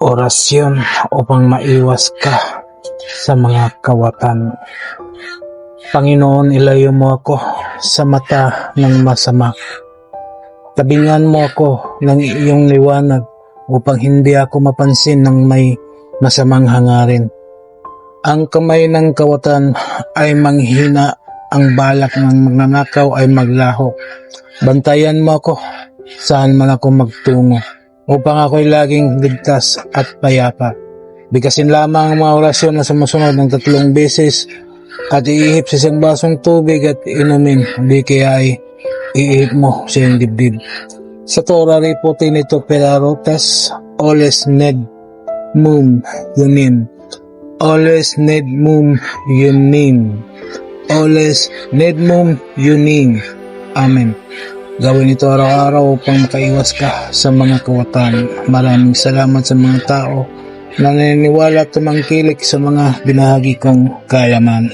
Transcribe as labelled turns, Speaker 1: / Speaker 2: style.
Speaker 1: orasyon upang maiwas ka sa mga kawatan. Panginoon, ilayo mo ako sa mata ng masama. Tabingan mo ako ng iyong liwanag upang hindi ako mapansin ng may masamang hangarin. Ang kamay ng kawatan ay manghina, ang balak ng magnanakaw ay maglaho. Bantayan mo ako saan man ako magtungo upang ako'y laging ligtas at payapa. Bigkasin lamang ang mga orasyon na sumusunod ng tatlong beses at iihip sa isang basong tubig at inumin. Hindi kaya ay iihip mo sa iyong dibdib. Sa Torah ripote nito perarotas oles ned mum yunin. Oles ned mum yunin. Oles ned mum yunin. Amen. Gawin ito araw-araw upang makaiwas ka sa mga kawatan. Maraming salamat sa mga tao na naniniwala at tumangkilik sa mga binahagi kong kaalaman.